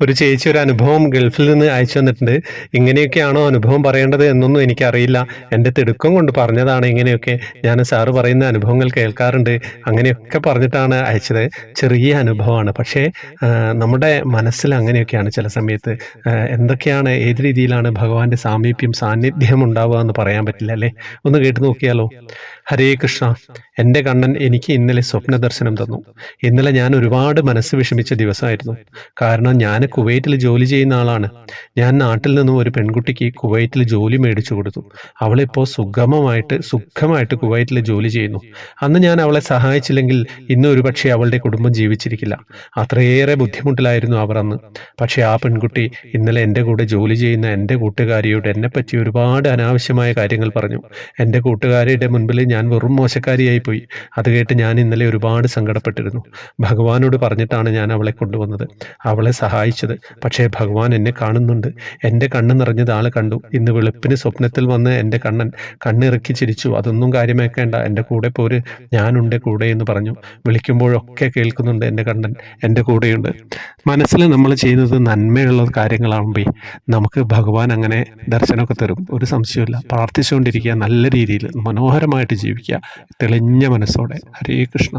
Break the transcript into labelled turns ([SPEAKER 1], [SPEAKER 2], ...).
[SPEAKER 1] ഒരു ചേച്ചി ഒരു അനുഭവം ഗൾഫിൽ നിന്ന് അയച്ചു തന്നിട്ടുണ്ട്. ഇങ്ങനെയൊക്കെയാണോ അനുഭവം പറയേണ്ടത് എന്നൊന്നും എനിക്കറിയില്ല. എന്റെ തിടുക്കം കൊണ്ട് പറഞ്ഞതാണ് ഇങ്ങനെയൊക്കെ. ഞാൻ സാറ് പറയുന്ന അനുഭവങ്ങൾ കേൾക്കാറുണ്ട്. അങ്ങനെയൊക്കെ പറഞ്ഞിട്ടാണ് അയച്ചത്. ചെറിയ അനുഭവമാണ്. പക്ഷേ നമ്മുടെ മനസ്സിൽ അങ്ങനെയൊക്കെയാണ് ചില സമയത്ത്. എന്തൊക്കെയാണ് ഏത് രീതിയിലാണ് ഭഗവാന്റെ സാമീപ്യം സാന്നിധ്യം ഉണ്ടാവുക എന്ന് പറയാൻ പറ്റില്ല അല്ലേ? ഒന്ന് കേട്ട് നോക്കിയാലോ? ഹരേ കൃഷ്ണ. എന്റെ കണ്ണൻ എനിക്ക് ഇന്നലെ സ്വപ്ന ദർശനം തന്നു. ഇന്നലെ ഞാൻ ഒരുപാട് മനസ്സ് വിഷമിച്ച ദിവസമായിരുന്നു. കാരണം ഞാൻ കുവൈറ്റിൽ ജോലി ചെയ്യുന്ന ആളാണ്. ഞാൻ നാട്ടിൽ നിന്നും ഒരു പെൺകുട്ടിക്ക് കുവൈറ്റിൽ ജോലി മേടിച്ചു കൊടുത്തു. അവളിപ്പോൾ സുഗമമായിട്ട് സുഖമായിട്ട് കുവൈറ്റിൽ ജോലി ചെയ്യുന്നു. അന്ന് ഞാൻ അവളെ സഹായിച്ചില്ലെങ്കിൽ ഇന്ന് ഒരുപക്ഷെ അവളുടെ കുടുംബം ജീവിച്ചിരിക്കില്ല. അത്രയേറെ ബുദ്ധിമുട്ടിലായിരുന്നു അവർ അന്ന്. പക്ഷേ ആ പെൺകുട്ടി ഇന്നലെ എന്റെ കൂടെ ജോലി ചെയ്യുന്ന എന്റെ കൂട്ടുകാരിയോട് എന്നെപ്പറ്റി ഒരുപാട് അനാവശ്യമായ കാര്യങ്ങൾ പറഞ്ഞു. എന്റെ കൂട്ടുകാരിയുടെ മുൻപിൽ ഞാൻ വെറും മോശക്കാരിയായി പോയി. അത് കേട്ട് ഞാൻ ഇന്നലെ ഒരുപാട് സങ്കടപ്പെട്ടിരുന്നു. ഭഗവാനോട് പറഞ്ഞിട്ടാണ് ഞാൻ അവളെ കൊണ്ടുവന്നത്. അവളെ സഹായിച്ചത് പക്ഷേ ഭഗവാൻ എന്നെ കാണുന്നുണ്ട്. എന്റെ കണ്ണ് നിറഞ്ഞത് ആൾ കണ്ടു. ഇന്ന് വെളുപ്പിന് സ്വപ്നത്തിൽ വന്ന് എന്റെ കണ്ണൻ കണ്ണിറക്കി ചിരിച്ചു. അതൊന്നും കാര്യമാക്കേണ്ട. എന്റെ കൂടെ പോര്. ഞാനുണ്ട് കൂടെ എന്ന് പറഞ്ഞു. വിളിക്കുമ്പോഴൊക്കെ കേൾക്കുന്നുണ്ട് എന്റെ കണ്ണൻ എന്റെ കൂടെയുണ്ട്. മനസ്സിൽ നമ്മൾ ചെയ്യുന്നത് നന്മയുള്ള കാര്യങ്ങളാകുമ്പോൾ നമുക്ക് ഭഗവാൻ അങ്ങനെ ദർശനമൊക്കെ തരും. ഒരു സംശയമില്ല പ്രാർത്ഥിച്ചുകൊണ്ടിരിക്കുക നല്ല രീതിയിൽ മനോഹരമായിട്ട് ജീവിക്കുക. തെളിഞ്ഞ മനസ്സോടെ. ഹരേ കൃഷ്ണ.